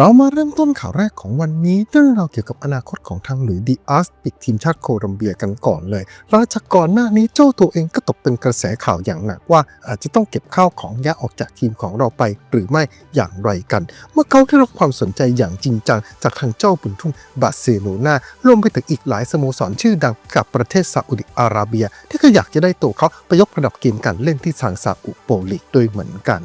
เรามาเริ่มต้นข่าวแรกของวันนี้เรื่องราวเกี่ยวกับอนาคตของทางหลุยดีอาร์สปิกทีมชาติโคลัมเบียกันก่อนเลยหลังจากก่อนหน้านี้เจ้าตัวเองก็ตกเป็นกระแสข่าวอย่างหนักว่าอาจจะต้องเก็บข้าวของย้ายออกจากทีมของเราไป หรือไม่อย่างไรกัน เมื่อเขาได้รับความสนใจอย่างจริงจัง จากทางเจ้าบุญทุ่มบาร์เซโลนารวมไปถึงอีกหลายสโมสรชื่อดังกับประเทศซาอุดิอาระเบีย ที่ก็อยากจะได้ตัวเขาไปยกระดับเกมการเล่นที่ทางซาอุโปลีกด้วยเหมือนกัน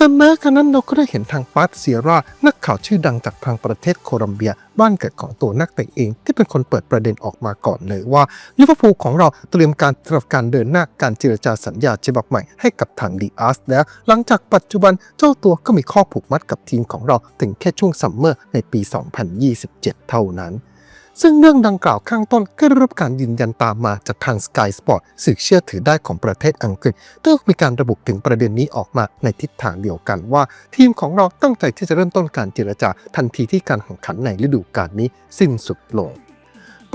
แต่แม้กระนั้นเราก็ได้เห็นทางปาร์ตเซียร่านักข่าวชื่อดังจากทางประเทศโคลัมเบีย บ้านเกิดของตัวนักเตะเอง ที่เป็นคนเปิดประเด็นออกมาก่อนเลยว่าลิเวอร์พูลของเราเตรียมการสำหรับการเดินหน้าการเจรจาสัญญาฉบับใหม่ให้กับทางดีอาร์สแล้ว หลังจากปัจจุบันเจ้าตัวก็มีข้อผูกมัดกับทีมของเราถึงแค่ช่วงซัมเมอร์ในปี 2027 เท่านั้น ซึ่งเรื่องดังกล่าวข้างต้นก็ได้รับการยืนยันตามมาจากทาง Sky Sport สื่อเชื่อถือได้ของประเทศอังกฤษซึ่งมีการระบุถึงประเด็นนี้ออกมาในทิศทางเดียวกันว่า ทีมของเราตั้งใจที่จะเริ่มต้นการเจรจาทันทีที่การแข่งขันในฤดูกาลนี้สิ้นสุดลง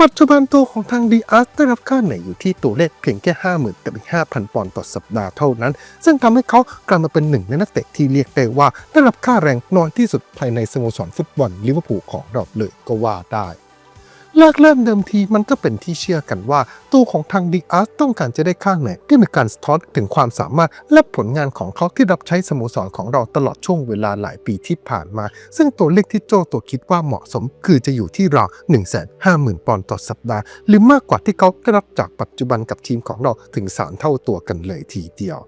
ปัจจุบันตัวของทางดีอาร์ได้รับค่าเหนื่อยอยู่ที่ตัวเลขเพียงแค่ 50,000 กับอีก 5,000 ปอนด์ต่อสัปดาห์เท่านั้น ซึ่งทำให้เขากลายมาเป็นหนึ่งในนักเตะที่เรียกได้ว่าได้รับค่าแรงน้อยที่สุดภายในสโมสรฟุตบอลลิเวอร์พูลของเราเลยก็ว่าได้ แรกเริ่มเดิมทีมันก็เป็นที่เชื่อกันว่า ตัวของทางดีอาร์ต้องการจะได้ค่าเหนื่อยที่มีการสะท้อนถึงความสามารถและผลงานของเขาที่รับใช้สโมสรของเราตลอดช่วงเวลาหลายปีที่ผ่านมา ซึ่งตัวเลขที่โจตัวคิดว่าเหมาะสม คือจะอยู่ที่ราว1 5 0 0 0 0 ปอนด์ต่อสัปดาห์ หรือมากกว่าที่เขาได้รับจากปัจจุบันกับทีมของเราถึง3เท่าตัวกันเลยทีเดียว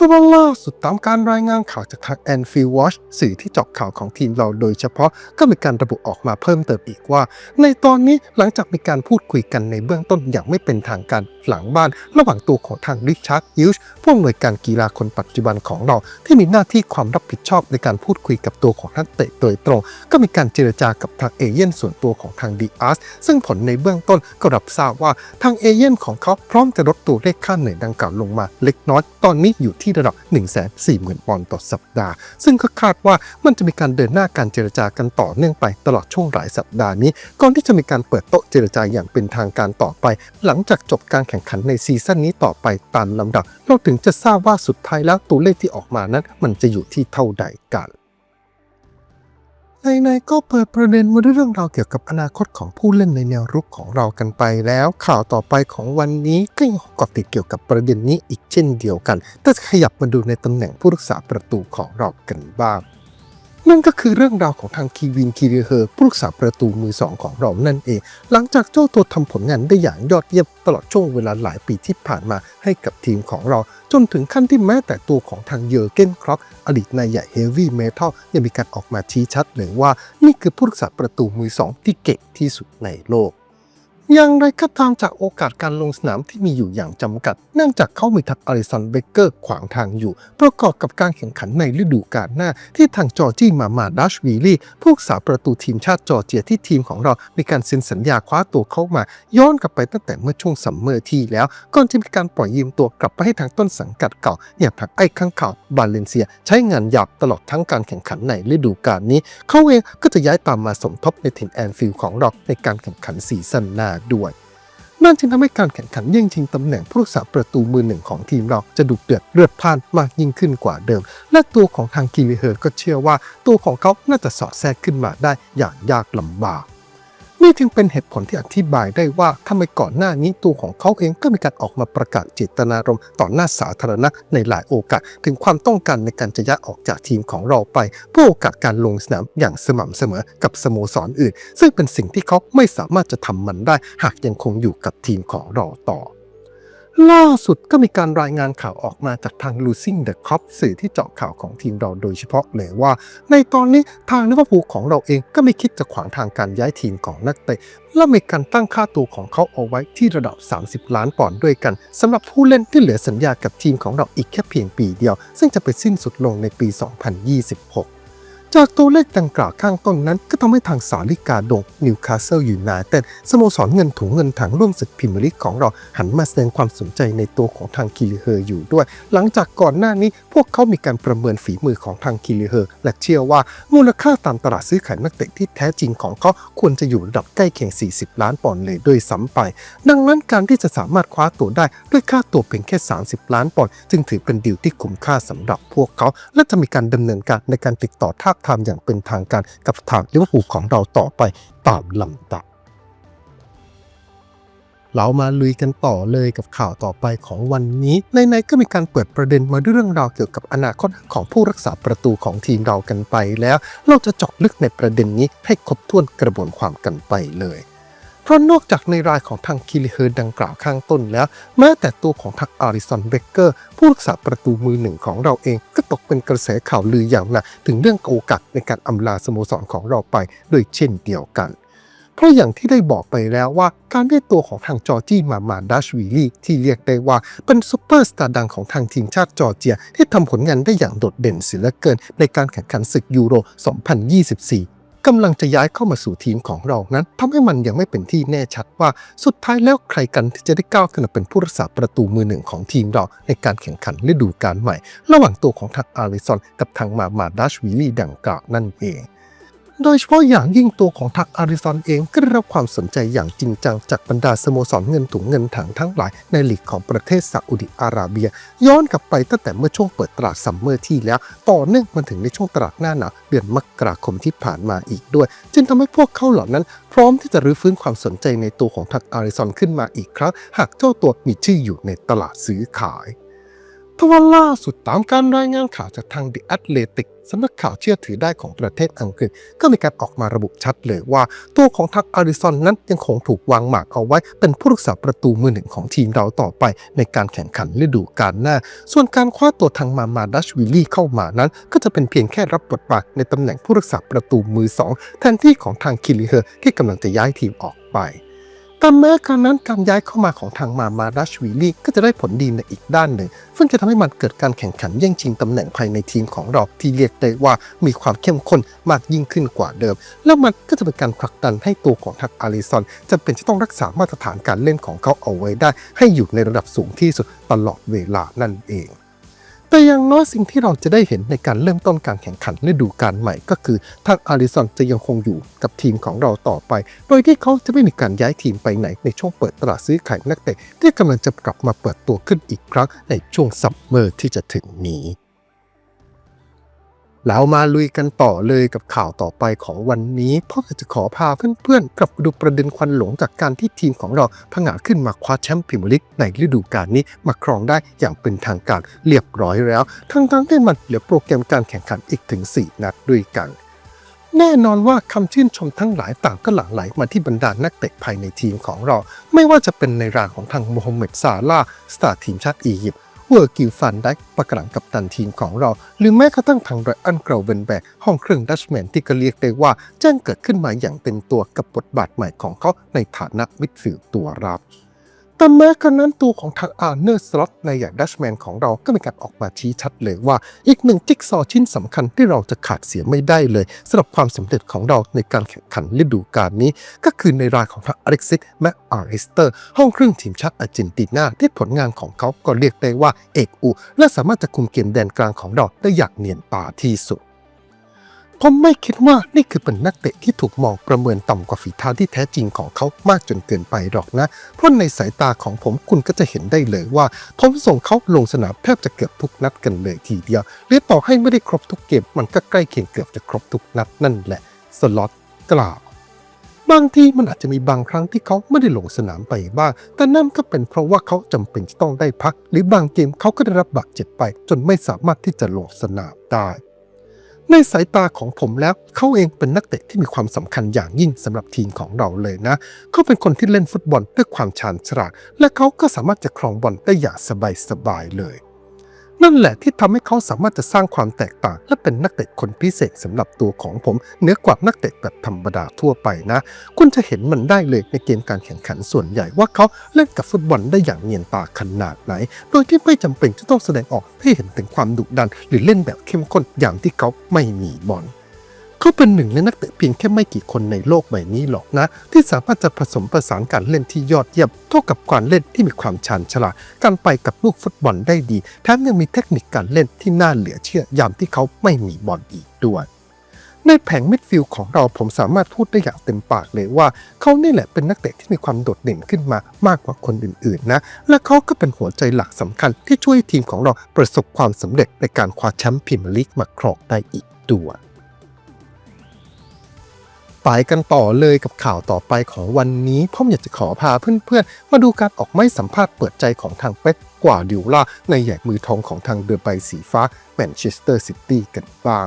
ตัวล่าสุดตามการรายงานข่าวจากทาง Anfield Watch สื่อที่เจาะข่าวของทีมเราโดยเฉพาะก็มีการระบุออกมาเพิ่มเติมอีกว่า ในตอนนี้หลังจากมีการพูดคุยกันในเบื้องต้นอย่างไม่เป็นทางการหลังบ้าน ระหว่างตัวของทางริชาร์ดฮิลส์ผู้อำนวยการกีฬาคนปัจจุบันของเรา ที่มีหน้าที่ความรับผิดชอบในการพูดคุยกับตัวของนักเตะโดยตรง ก็มีการเจรจากับทางเอเย่นส่วนตัวของทางดีอาร์สซึ่งผลในเบื้องต้นก็รับทราบว่าทางเอเย่นของเขาพร้อมจะลดตัวเลขค่าเหนื่อยดังกล่าวลงมาเล็กน้อยตอนนี้อยู่ที่ที่ระดับ 1 4 0 0 0 0 ปอนด์ต่อสัปดาห์ ซึ่งก็คาดว่ามันจะมีการเดินหน้าการเจรจากันต่อเนื่องไปตลอดช่วงหลายสัปดาห์นี้ ก่อนที่จะมีการเปิดโต๊ะเจรจาอย่างเป็นทางการต่อไป หลังจากจบการแข่งขันในซีซั่นนี้ต่อไปตามลำดับ เราถึงจะทราบว่าสุดท้ายแล้วตัวเลขที่ออกมานั้น มันจะอยู่ที่เท่าใดกัน ในๆก็เปิดประเด็นมาด้วยเรื่องราวเกี่ยวกับอนาคตของผู้เล่นในแนวรุกของเรากันไปแล้ว ข่าวต่อไปของวันนี้ก็ยังเกาะติดเกี่ยวกับประเด็นนี้อีกเช่นเดียวกัน แต่จะขยับมาดูในตำแหน่งผู้รักษาประตูของเรากันบ้าง นั่นก็คือเรื่องราวของทางคีวินคีรีเฮอร์ผู้รักษาประตูมือสองของเรานั่นเอง หลังจากเจ้าตัวทำผลงานได้อย่างยอดเยี่ยมตลอดช่วงเวลาหลายปีที่ผ่านมาให้กับทีมของเรา จนถึงขั้นที่แม้แต่ตัวของทางเยอร์เกนครอปอดีตนายใหญ่เฮฟวี่เมทัลยังมีการออกมาชี้ชัดเลยว่า นี่คือผู้รักษาประตูมือสองที่เก่งที่สุดในโลก อย่างไรก็ตามจากโอกาสการลงสนามที่มีอยู่อย่างจำกัด เนื่องจากเขามีทักอลิสันเบเกอร์ขวางทางอยู่ ประกอบกับการแข่งขันในฤดูกาลหน้า ที่ทางจอร์จี้มามาดัชวีลีผู้รักษาประตูทีมชาติจอร์เจียที่ทีมของเรา มีการเซ็นสัญญาคว้าตัวเข้ามา ย้อนกลับไปตั้งแต่เมื่อช่วงซัมเมอร์ที่แล้ว ก่อนจะมีการปล่อยยืมตัวกลับไปให้ทางต้นสังกัดเก่าอย่างทางไอ้ข้างข่าวบาเลนเซีย ใช้งานหยาบตลอดทั้งการแข่งขันในฤดูกาลนี้ เขาเองก็จะย้ายตามมาสมทบในถิ่นแอนฟิลด์ของเราในการแข่งขันซีซั่นหน้าด้วยนั่นจึงทำให้การแข่งขันแย่งชิงตำแหน่งผู้รักษาประตูมือหนึ่งของทีมเราจะดุเดือดเลือดพล่านมากยิ่งขึ้นกว่าเดิม และตัวของทางกีริเฮอร์ก็เชื่อว่า ตัวของเขาน่าจะสอดแทรกขึ้นมาได้อย่างยากลำบาก นี่จึงเป็นเหตุผลที่อธิบายได้ว่าทำไมก่อนหน้านี้ตัวของเขาเองก็มีการออกมาประกาศเจตนารมณ์ต่อหน้าสาธารณะในหลายโอกาส ถึงความต้องการในการจะย้ายออกจากทีมของเราไปเพื่อโอกาสการลงสนามอย่างสม่ำเสมอกับสโมสรอื่น ซึ่งเป็นสิ่งที่เขาไม่สามารถจะทำมันได้ หากยังคงอยู่กับทีมของเราต่อ ล่าสุดก็มีการรายงานข่าวออกมาจากทาง Losing the Cup สื่อที่เจาะข่าวของทีมเราโดยเฉพาะเลยว่า ในตอนนี้ทางลิเวอร์พูลของเราเองก็ไม่คิดจะขวางทางการย้ายทีมของนักเตะและมีการตั้งค่าตัวของเขาเอาไว้ที่ระดับ 30 ล้านปอนด์ด้วยกันสำหรับผู้เล่นที่เหลือสัญญากับทีมของเราอีกแค่เพียงปีเดียว ซึ่งจะไปสิ้นสุดลงในปี 2026 จากตัวเลขดังกล่าวข้างต้นนั้นก็ทำให้ทางสาลิกาดงนิวคาสเซิลยูไนเต็ดสโมสรเงินถุงเงินถังร่วมศึกพรีเมียร์ลีกของเราหันมาแสดงความสนใจในตัวของทางคิริเฮอร์อยู่ด้วย หลังจากก่อนหน้านี้พวกเขามีการประเมินฝีมือของทางคิริเฮอร์และเชื่อว่ามูลค่าตามตลาดซื้อขายนักเตะที่แท้จริงของเขาควรจะอยู่ระดับใกล้เคียง 40 ล้านปอนด์เลยด้วยซ้ำไป ดังนั้นการที่จะสามารถคว้าตัวได้ด้วยค่าตัวเพียงแค่ 30 ล้านปอนด์จึงถือเป็นดีลที่คุ้มค่าสำหรับพวกเขา และจะมีการดำเนินการในการติดต่อทาบทามอย่างเป็นทางการกับทางลิเวอร์พูลของเราต่อไปตามลำดับเรามาลุยกันต่อเลยกับข่าวต่อไปของวันนี้ในๆก็มีการเปิดประเด็นมาด้วยเรื่องราวเกี่ยวกับอนาคตของผู้รักษาประตูของทีมเรากันไปแล้ว เราจะเจาะลึกในประเด็นนี้ให้ครบถ้วนกระบวนความกันไปเลย เพราะนอกจากในรายของทางคิริเฮอร์ดังกล่าวข้างต้นแล้ว แม้แต่ตัวของทักอาริสันเบเกอร์ ผู้รักษาประตูมือหนึ่งของเราเอง ก็ตกเป็นกระแสข่าวลืออย่างหนักถึงเรื่องโอกาสในการอำลาสโมสรของเราไปโดยเช่นเดียวกันเพราะอย่างที่ได้บอกไปแล้วว่าการได้ตัวของทางจอร์จี้มามาดัชวีลี่ที่เรียกได้ว่าเป็นซูเปอร์สตาร์ดังของทางทีมชาติจอร์เจีย ที่ทำผลงานได้อย่างโดดเด่นเสียเหลือเกิน ในการแข่งขันศึกยูโร 2024 กำลังจะย้ายเข้ามาสู่ทีมของเรานั้นทำให้มันยังไม่เป็นที่แน่ชัดว่าสุดท้ายแล้วใครกันที่จะได้ก้าวขึ้นมาเป็นผู้รักษาประตูมือหนึ่งของทีมเราในการแข่งขันฤดูกาลใหม่ ระหว่างตัวของทางอาริซอนกับทางมามาดัชวีลี่ดังกล่าวนั่นเอง โดยเฉพาะอย่างยิ่งตัวของทักอาริซอนเองก็ได้รับความสนใจอย่างจริงจังจากบรรดาสโมสรเงินถุงเงินถังทั้งหลายในหลีกของประเทศซาอุดิอาระเบีย ย้อนกลับไปตั้งแต่เมื่อช่วงเปิดตลาดซัมเมอร์ที่แล้ว ต่อเนื่องมาถึงในช่วงตลาดหน้าหนาวเดือนมกราคมที่ผ่านมาอีกด้วย จึงทำให้พวกเขาเหล่านั้น พร้อมที่จะรื้อฟื้นความสนใจในตัวของทักอาริซอนขึ้นมาอีกครั้ง หากเจ้าตัวมีชื่ออยู่ในตลาดซื้อขาย ทว่าล่าสุดตามการรายงานข่าวจากทาง The Athletic สำนักข่าวเชื่อถือได้ของประเทศอังกฤษ ก็มีการออกมาระบุชัดเลยว่า ตัวของทักอาริซอนนั้นยังคงถูกวางหมากเอาไว้ เป็นผู้รักษาประตูมือหนึ่งของทีมเราต่อไป ในการแข่งขันฤดูกาลหน้า ส่วนการคว้าตัวทางมามาดัชวิลลี่เข้ามานั้น ก็จะเป็นเพียงแค่รับบทบาทในตำแหน่งผู้รักษาประตูมือสองแทนที่ของทางคิริเฮอร์ที่กำลังจะย้ายทีมออกไป แต่แม้การนั้นการย้ายเข้ามาของทางมามาดัชวีลีก็จะได้ผลดีในอีกด้านหนึ่ง ซึ่งจะทำให้มันเกิดการแข่งขันแย่งชิงตำแหน่งภายในทีมของเราที่เรียกได้ว่ามีความเข้มข้นมากยิ่งขึ้นกว่าเดิม แล้วมันก็จะเป็นการผลักดันให้ตัวของทักอาริซอนจำเป็นจะต้องรักษามาตรฐานการเล่นของเขาเอาไว้ได้ ให้อยู่ในระดับสูงที่สุดตลอดเวลานั่นเอง แต่อย่างน้อยสิ่งที่เราจะได้เห็นในการเริ่มต้นการแข่งขันฤดูกาลใหม่ก็คือทางอาริซอนจะยังคงอยู่กับทีมของเราต่อไป โดยที่เขาจะไม่มีการย้ายทีมไปไหนในช่วงเปิดตลาดซื้อขายนักเตะที่กำลังจะกลับมาเปิดตัวขึ้นอีกครั้งในช่วงซัมเมอร์ที่จะถึงนี้ แล้วมาลุยกันต่อเลยกับข่าวต่อไปของวันนี้เพราะจะขอพาเพื่อนๆกลับดูประเด็นควันหลงจากการที่ทีมของเราผงาขึ้นมาคว้าแชมป์พรีเมียร์ลีกในฤดูกาลนี้มาครองได้อย่างเป็นทางการเรียบร้อยแล้ว ทั้งๆที่มันเหลือโปรแกรมการแข่งขันอีกถึง 4 นัดด้วยกันแน่นอนว่าคำชื่นชมทั้งหลายต่างก็หลั่งไหลมาที่บรรดานักเตะภายในทีมของเรา ไม่ว่าจะเป็นในรางของทางโมฮัมเหม็ดซาลาสตาร์ทีมชาติอียิปต์ เวอร์กิลฟันได้ประกลังกับตันทีมของเรา หรือแม้กระทั่งทางไรอันเกรเวนแบกห้องเครื่องดัชแมนที่ก็เรียกได้ว่าแจ้งเกิดขึ้นมาอย่างเต็มตัวกับบทบาทใหม่ของเขาในฐานะมิดฟิลด์ตัวรับ แต่แม้กระนั้นตัวของทางอาร์เนอร์สล็อตในอย่างดัชแมนของเราก็มีการออกมาชี้ชัดเลยว่า อีกหนึ่งจิ๊กซอว์ชิ้นสำคัญที่เราจะขาดเสียไม่ได้เลยสำหรับความสำเร็จของเราในการแข่งขันฤดูกาลนี้ ก็คือในรายของทางอเล็กซิสแมคอาริสเตอร์ ห้องเครื่องทีมชาติอาร์เจนตินาที่ผลงานของเขาก็เรียกได้ว่าเอกอุและสามารถจะคุมเกมแดนกลางของเราได้อย่างเนียนตาที่สุด ผมไม่คิดว่านี่คือเป็นนักเตะที่ถูกมองประเมินต่ำกว่าฝีเท้าที่แท้จริงของเขามากจนเกินไปหรอกนะ เพราะในสายตาของผมคุณก็จะเห็นได้เลยว่าผมส่งเขาลงสนามแทบจะเกือบทุกนัดกันเลยทีเดียวหรือต่อให้ไม่ได้ครบทุกเกมมันก็ใกล้เคียงเกือบจะครบทุกนัดนั่นแหละสล็อตกล่าวบางทีมันอาจจะมีบางครั้งที่เขาไม่ได้ลงสนามไปบ้าง แต่นั่นก็เป็นเพราะว่าเขาจำเป็นจะต้องได้พัก หรือบางเกมเขาก็ได้รับบาดเจ็บไป จนไม่สามารถที่จะลงสนามได้ ในสายตาของผมแล้วเขาเองเป็นนักเตะที่มีความสำคัญอย่างยิ่งสำหรับทีมของเราเลยนะ เขาเป็นคนที่เล่นฟุตบอลด้วยความชาญฉลาด และเขาก็สามารถจะครองบอลได้อย่างสบายๆเลย นั่นแหละที่ทำให้เขาสามารถจะสร้างความแตกต่าง และเป็นนักเตะคนพิเศษสำหรับตัวของผมเหนือกว่านักเตะแบบธรรมดาทั่วไปนะ คุณจะเห็นมันได้เลยในเกมการแข่งขันส่วนใหญ่ว่าเขาเล่นกับฟุตบอลได้อย่างเนียนตาขนาดไหน โดยที่ไม่จำเป็นจะต้องแสดงออกให้เห็นถึงความดุดัน หรือเล่นแบบเข้มข้นอย่างที่เขาไม่มีบอล เขาเป็นหนึ่งในนักเตะเพียงแค่ไม่กี่คนในโลกใบนี้หรอกนะ ที่สามารถจะผสมผสานการเล่นที่ยอดเยี่ยมเท่ากับการเล่นที่มีความชาญฉลาดการไปกับลูกฟุตบอลได้ดีแถมยังมีเทคนิคการเล่นที่น่าเหลือเชื่อยามที่เขาไม่มีบอลอีกด้วยในแผงมิดฟิลด์ของเราผมสามารถพูดได้อย่างเต็มปากเลยว่า เขานี่แหละเป็นนักเตะที่มีความโดดเด่นขึ้นมามากกว่าคนอื่นๆนะ และเขาก็เป็นหัวใจหลักสำคัญที่ช่วยทีมของเราประสบความสำเร็จในการคว้าแชมป์พรีเมียร์ลีกมาครองได้อีกด้วย ไปกันต่อเลยกับข่าวต่อไปของวันนี้ผมอยากจะขอพาเพื่อนๆ มาดูการออกไม้สัมภาษณ์เปิดใจของทางเป๊กกว่าดิวล่าในใหญ่มือทองของทางเรือใบสีฟ้าแมนเชสเตอร์ซิตี้กันบ้าง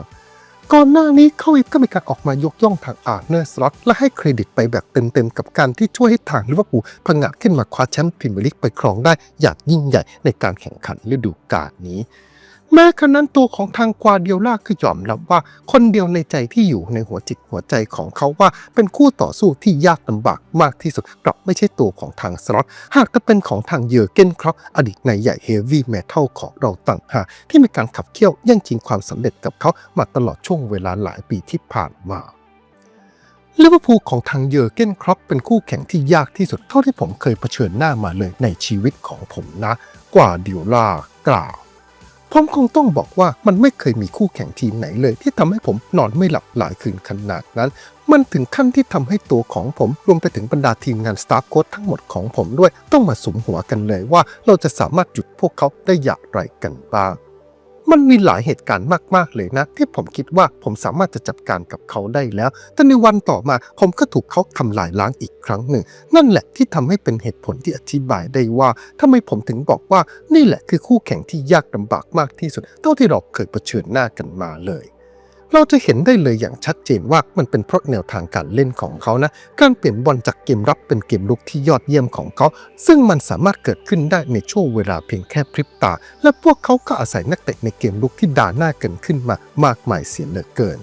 ก่อนหน้านี้เขาเองก็มีการออกมายกย่องทางอาร์เนอร์สล็อตและให้เครดิตไปแบบเต็มๆ กับการที่ช่วยให้ทางลิเวอร์พูลผงาดขึ้นมาคว้าแชมป์พรีเมียร์ลีกไปครองได้อย่างยิ่งใหญ่ในการแข่งขันฤดูกาลนี้ แม้ขณะนั้นตัวของทางกวาเดียล่าก็ยอมรับว่าคนเดียวในใจที่อยู่ในหัวจิตหัวใจของเขาว่าเป็นคู่ต่อสู้ที่ยากลำบากมากที่สุดกลับไม่ใช่ตัวของทางสล็อตหากจะเป็นของทางเยอร์เกนครอปอดีตนายใหญ่เฮฟวี่เมทัลของเราต่างหากที่มีการขับเคี่ยวแย่งชิงความสำเร็จกับเขามาตลอดช่วงเวลาหลายปีที่ผ่านมาลิเวอร์พูลของทางเยอร์เกนครอปเป็นคู่แข่งที่ยากที่สุดเท่าที่ผมเคยเผชิญหน้ามาเลยในชีวิตของผมนะ กว่าดิวล่ากล่าว ผมคงต้องบอกว่ามันไม่เคยมีคู่แข่งทีมไหนเลย ที่ทำให้ผมนอนไม่หลับหลายคืนขนาดนั้น มันถึงขั้นที่ทำให้ตัวของผมรวมไปถึงบรรดาทีมงานสตาฟโค้ดทั้งหมดของผมด้วย ต้องมาสุมหัวกันเลยว่า เราจะสามารถหยุดพวกเขาได้อย่างไรกันบ้าง มันมีหลายเหตุการณ์มากๆเลยนะ ที่ผมคิดว่าผมสามารถจะจัดการกับเขาได้แล้ว แต่ในวันต่อมาผมก็ถูกเขาทำลายล้างอีกครั้งหนึ่ง นั่นแหละที่ทำให้เป็นเหตุผลที่อธิบายได้ว่าทำไมผมถึงบอกว่านี่แหละคือคู่แข่งที่ยากลำบากมากที่สุด เท่าที่เราเคยเผชิญหน้ากันมาเลย เราจะเห็นได้เลยอย่างชัดเจนว่ามันเป็นเพราะแนวทางการเล่นของเขานะ การเปลี่ยนบอลจากเกมรับเป็นเกมลุกที่ยอดเยี่ยมของเขา ซึ่งมันสามารถเกิดขึ้นได้ในช่วงเวลาเพียงแค่พริบตา และพวกเขาก็อาศัยนักเตะในเกมลุกที่ด่าหน้ากันขึ้นมามากมายเสียเหลือเกิน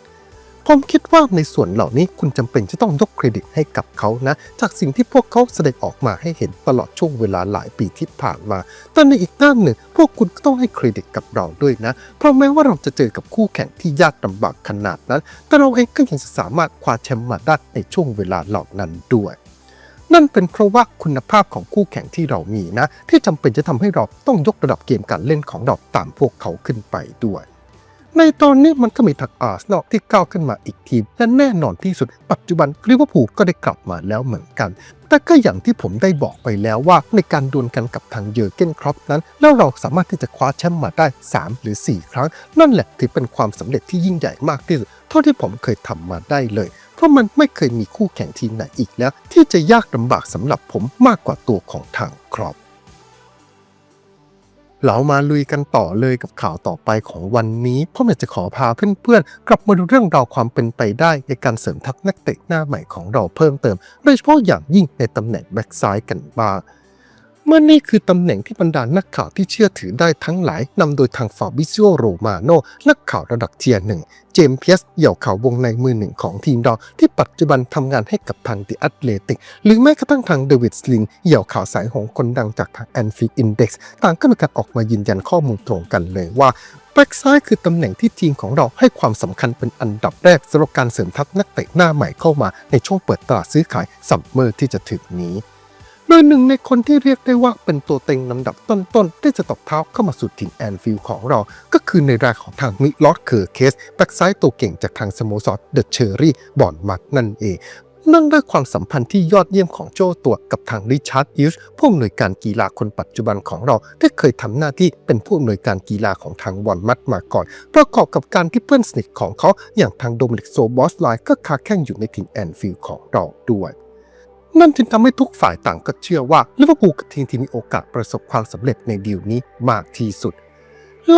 ผมคิดว่าในส่วนเหล่านี้คุณจำเป็นจะต้องยกเครดิตให้กับเขานะ จากสิ่งที่พวกเขาแสดงออกมาให้เห็นตลอดช่วงเวลาหลายปีที่ผ่านมา แต่ในอีกด้านหนึ่ง พวกคุณก็ต้องให้เครดิตกับเราด้วยนะ เพราะแม้ว่าเราจะเจอกับคู่แข่งที่ยากลำบากขนาดนั้น แต่เราเองก็ยังจะสามารถคว้าแชมป์มาได้ในช่วงเวลาเหล่านั้นด้วยนั่นเป็นเพราะว่าคุณภาพของคู่แข่งที่เรามีนะ ที่จำเป็นจะทำให้เราต้องยกระดับเกมการเล่นของเราตามพวกเขาขึ้นไปด้วย ในตอนนี้มันก็มีทักอาร์เซนอลที่ก้าวขึ้นมาอีกทีมและแน่นอนที่สุด ปัจจุบันลิเวอร์พูลก็ได้กลับมาแล้วเหมือนกัน แต่ก็อย่างที่ผมได้บอกไปแล้วว่า ในการดวลกันกับทางเยอร์เกนครอปนั้น แล้วเราสามารถที่จะคว้าแชมป์มาได้ 3 หรือ 4 ครั้ง นั่นแหละถือเป็นความสำเร็จที่ยิ่งใหญ่มากที่สุดเท่าที่ผมเคยทำมาได้เลยเพราะมันไม่เคยมีคู่แข่งทีมไหนอีกแล้ว ที่จะยากลำบากสำหรับผมมากกว่าตัวของทางครอป เรามาลุยกันต่อเลยกับข่าวต่อไปของวันนี้ผมอยากจะขอพาเพื่อนๆ กลับมาดูเรื่องราวความเป็นไปได้ ในการเสริมทัพนักเตะหน้าใหม่ของเราเพิ่มเติม โดยเฉพาะอย่างยิ่งในตำแหน่งแบ็กซ้ายกันบ้าง เมื่อนี่คือตำแหน่งที่บรรดานักข่าวที่เชื่อถือได้ทั้งหลายนำโดยทางฟาบิซิโอโรมาโนนักข่าวระดับเทียร์หนึ่ง เจมส์เพียสเหยี่ยวข่าววงในมือหนึ่งของทีมเราที่ปัจจุบันทำงานให้กับทางดิอัตเลติก หรือแม้กระทั่งทางเดวิดสลิงเหยี่ยวข่าวสายหงคนดังจากทางแอนฟิอินเด็กซ์ต่างก็มีการออกมายืนยันข้อมูลตรงกันเลยว่าแบ็กซ้ายคือตำแหน่งที่ทีมของเราให้ความสำคัญเป็นอันดับแรกสำหรับการเสริมทัพนักเตะหน้าใหม่เข้ามาในช่วงเปิดตลาดซื้อขายซัมเมอร์ที่จะถึงนี้ โดยหนึ่งในคนที่เรียกได้ว่าเป็นตัวเต็งลำดับต้นๆที่จะตบเท้าเข้ามาสู่ถิ่นแอนฟิลด์ของเรา ก็คือในรายของทางมิลอดเคอร์เคสแบ็กซ้ายตัวเก่งจากทางสโมสรเดอะเชอรี่บอนมัดนั่นเองนื่งด้วยความสัมพันธ์ที่ยอดเยี่ยมของโจตัวกับทางริชาร์ดอิชผู้อำนวยการกีฬาคนปัจจุบันของเราที่เคยทำหน้าที่เป็นผู้อำนวยการกีฬาของทางบอนมัดมาก่อน ประกอบกับการที่เพื่อนสนิทของเขาอย่างทางโดมินิกโซบอสไลน์ก็คาแข่งอยู่ในถิ่นแอนฟิลด์ของเราด้วย นั่นจึงทำให้ทุกฝ่ายต่างก็เชื่อว่าลิเวอร์พูลกับทีมที่มีโอกาสประสบความสำเร็จในดีลนี้มากที่สุด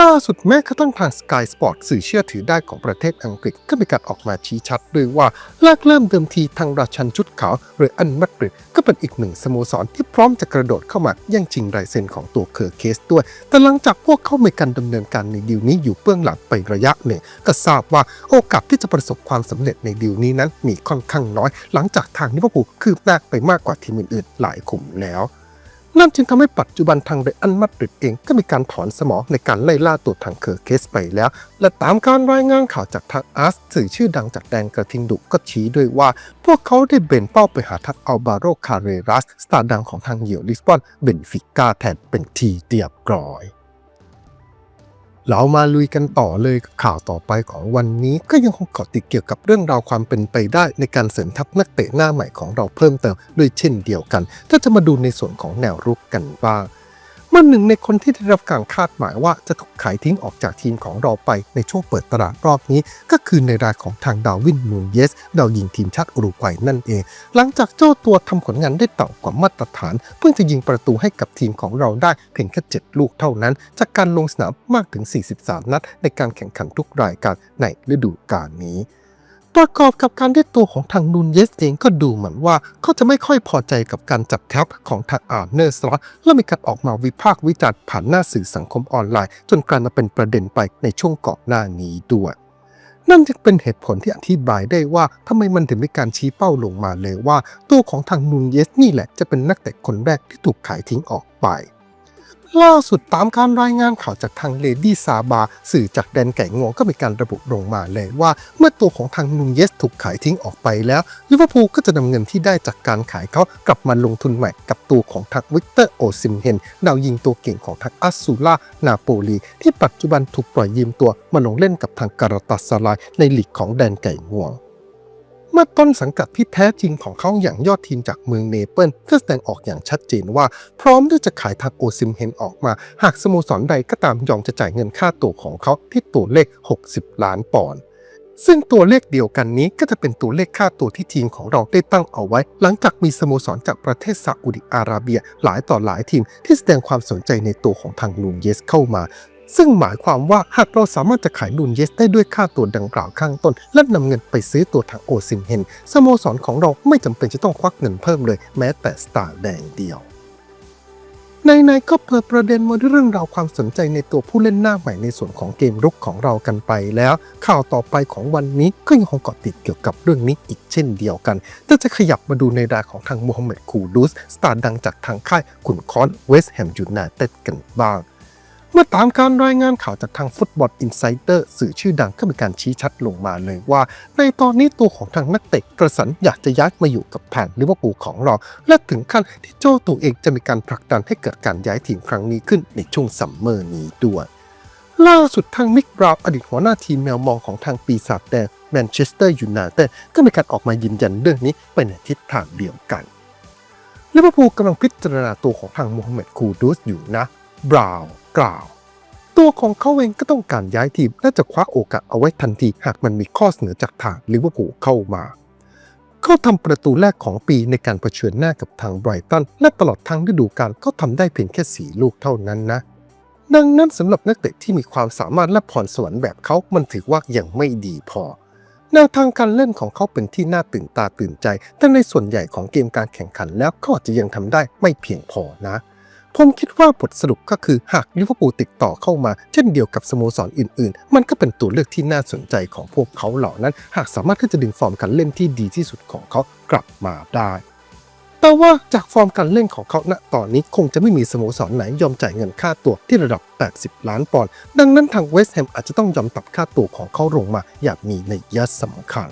ล่าสุดแม้กระทั่งทาง Sky Sport สื่อเชื่อถือได้ของประเทศอังกฤษ ก็มีการออกมาชี้ชัดด้วยว่าแรกเริ่มเดิมทีทางราชันชุดขาว หรืออันมาดริดก็เป็นอีกหนึ่งสโมสรที่พร้อมจะกระโดดเข้ามาแย่งชิงลายเซ็นของตัวเคอร์เคสด้วย แต่หลังจากพวกเขามีการดำเนินการในดีลนี้อยู่เบื้องหลังไประยะหนึ่ง ก็ทราบว่าโอกาสที่จะประสบความสำเร็จในดีลนี้นั้นมีค่อนข้างน้อย หลังจากทางลิเวอร์พูลคืบหน้าไปมากกว่าทีมอื่นๆหลายขุมแล้ว นั่นจึงทำให้ปัจจุบันทางเรอัลมาดริดเองก็มีการถอนสมองในการไล่ล่าตัวทางเคอร์เคสไปแล้ว และตามการรายงานข่าวจากทางอาร์สสื่อชื่อดังจากแดนกระทิงดุก็ชี้ด้วยว่า พวกเขาได้เบนเป้าไปหาทักอัลบาโรคาเรรัสสตาร์ดังของทางเยวลิสบอนเบนฟิก้าแทนเป็นทีเดียบร้อย เรามาลุยกันต่อเลยข่าวต่อไปของวันนี้ก็ยังคงเกาะติดเกี่ยวกับเรื่องราวความเป็นไปได้ในการเสริมทัพนักเตะหน้าใหม่ของเราเพิ่มเติมด้วยเช่นเดียวกัน ถ้าจะมาดูในส่วนของแนวรุกกันบ้าง มื่อหนึ่งในคนที่ได้รับการคาดหมายว่าจะถูกขายทิ้งออกจากทีมของเราไปในช่วงเปิดตลาดรอบนี้ ก็คือในรายของทางดาวินนูเยสดาวยิงทีมชาติอุรุกวัยนั่นเอง หลังจากเจ้าตัวทำผลงานได้ต่ำกว่ามาตรฐาน เพิ่งจะยิงประตูให้กับทีมของเราได้เพียงแค่7ลูกเท่านั้น จากการลงสนามมากถึง 43 นัดในการแข่งขันทุกรายการในฤดูกาลนี้ ประกอบกับการได้ตัวของทางนูนเยสเองก็ดูเหมือนว่าเขาจะไม่ค่อยพอใจกับการจับแท็บของทางอาร์เนอร์สล็อตและมีการออกมาวิพากษ์วิจารณ์ผ่านหน้าสื่อสังคมออนไลน์ จนกลายมาเป็นประเด็นไปในช่วงก่อนหน้านี้ด้วยนั่นจึงเป็นเหตุผลที่อธิบายได้ว่าทำไมมันถึงมีการชี้เป้าลงมาเลยว่า ตัวของทางนูนเยสนี่แหละจะเป็นนักเตะคนแรกที่ถูกขายทิ้งออกไป ล่าสุดตามการรายงานข่าวจากทางเลดี้ซาบาสื่อจากแดนไก่งวงก็มีการระบุลงมาเลยว่า เมื่อตัวของทางนูนเยสถูกขายทิ้งออกไปแล้วลิเวอร์พูลก็จะนำเงินที่ได้จากการขายเขากลับมาลงทุนใหม่กับตัวของทางวิกเตอร์โอซิมเฮนดาวยิงตัวเก่งของทางอัสซูล่านาโปลีที่ปัจจุบันถูกปล่อยยืมตัวมาลงเล่นกับทางการาตาสลายในลีกของแดนไก่งวง เมื่อต้นสังกัดที่แท้จริงของเขาอย่างยอดทีมจากเมืองเนเปิลก็แสดงออกอย่างชัดเจนว่า พร้อมที่จะขายทางโอซิมเฮนออกมา หากสโมสรใดก็ตามยอมจะจ่ายเงินค่าตัวของเขาที่ตัวเลข 60 ล้านปอนด์ซึ่งตัวเลขเดียวกันนี้ก็จะเป็นตัวเลขค่าตัวที่ทีมของเราได้ตั้งเอาไว้ หลังจากมีสโมสรจากประเทศซาอุดิอาระเบีย หลายต่อหลายทีมที่แสดงความสนใจในตัวของทางนูนเยสเข้ามา ซึ่งหมายความว่าหากเราสามารถจะขายนูนเยสได้ด้วยค่าตัวดังกล่าวข้างต้น และนำเงินไปซื้อตัวทางโอซิมเฮนสโมสรของเราไม่จำเป็นจะต้องควักเงินเพิ่มเลย แม้แต่สตาร์แดงเดียวในๆก็เปิดประเด็นมาด้วยเรื่องราวความสนใจในตัวผู้เล่นหน้าใหม่ในส่วนของเกมรุกของเรากันไปแล้ว ข่าวต่อไปของวันนี้ก็ยังคงเกาะติดเกี่ยวกับเรื่องนี้อีกเช่นเดียวกันแต่จะขยับมาดูในรายของทางมูฮัมหมัดคูดูส สตาร์ดังจากทางค่ายขุนค้อนเวสต์แฮมยูไนเต็ดกันบ้าง เมื่อตามการรายงานข่าวจากทางฟุตบอลอินไซเดอร์สื่อชื่อดังก็มีการชี้ชัดลงมาเลยว่า ในตอนนี้ตัวของทางนักเตะกระสันอยากจะย้ายมาอยู่กับแผนลิเวอร์พูลของเรา และถึงขั้นที่โจตัวเองจะมีการผลักดันให้เกิดการย้ายทีมครั้งนี้ขึ้นในช่วงซัมเมอร์นี้ด้วยล่าสุดทางมิกบราวน์อดีตหัวหน้าทีมแมวมองของทางปีศาจแดงแมนเชสเตอร์ยูไนเต็ดก็มีการออกมายืนยันเรื่องนี้ไปในทิศทางเดียวกันลิเวอร์พูลกำลังพิจารณาตัวของทางโมฮัมเหม็ดคูดูสอยู่นะบราวน์ กล่าว ตัวของเขาเองก็ต้องการย้ายทีมและจะคว้าโอกาสเอาไว้ทันทีหากมันมีข้อเสนอจากทางลิเวอร์พูลเข้ามาเขาทำประตูแรกของปีในการเผชิญหน้ากับทางไบรตันและตลอดทั้งฤดูกาลเขาทำได้เพียงแค่สีลูกเท่านั้นนะ ดังนั้นสำหรับนักเตะที่มีความสามารถและพรสวรรค์แบบเขา มันถือว่ายังไม่ดีพอแนวทางการเล่นของเขาเป็นที่น่าตื่นตาตื่นใจ แต่ในส่วนใหญ่ของเกมการแข่งขันแล้วเขาอาจจะยังทำได้ไม่เพียงพอนะ ผมคิดว่าบทสรุปก็คือหากลิเวอร์พูลติดต่อเข้ามา เช่นเดียวกับสโมสรอื่น ๆ มันก็เป็นตัวเลือกที่น่าสนใจของพวกเขาเหล่านั้น หากสามารถที่จะดึงฟอร์มการเล่นที่ดีที่สุดของเขากลับมาได้แต่ว่าจากฟอร์มการเล่นของเขาณตอนนี้คงจะไม่มีสโมสรไหนยอมจ่ายเงินค่าตัวที่ระดับ 80 ล้านปอนด์ดังนั้นทางเวสต์แฮมอาจจะต้องยอมตัดค่าตัวของเขาลงมาอย่างมีนัยยะสำคัญ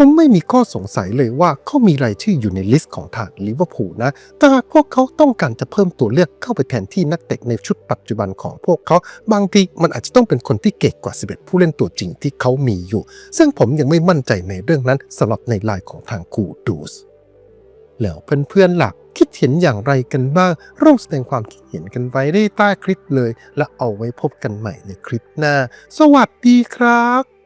ผมไม่มีข้อสงสัยเลยว่าเขามีรายชื่ออยู่ในลิสต์ของทางลิเวอร์พูลนะ แต่หากพวกเขาต้องการจะเพิ่มตัวเลือกเข้าไปแทนที่นักเตะในชุดปัจจุบันของพวกเขา บางทีมันอาจจะต้องเป็นคนที่เก่งกว่า 11 ผู้เล่นตัวจริงที่เขามีอยู่ ซึ่งผมยังไม่มั่นใจในเรื่องนั้นสำหรับในลายของทางคูดูสแล้วเพื่อนๆหล่ะคิดเห็นอย่างไรกันบ้าง ร่วมแสดงความคิดเห็นกันไว้ได้ใต้คลิปเลย และเอาไว้พบกันใหม่ในคลิปหน้า สวัสดีครับ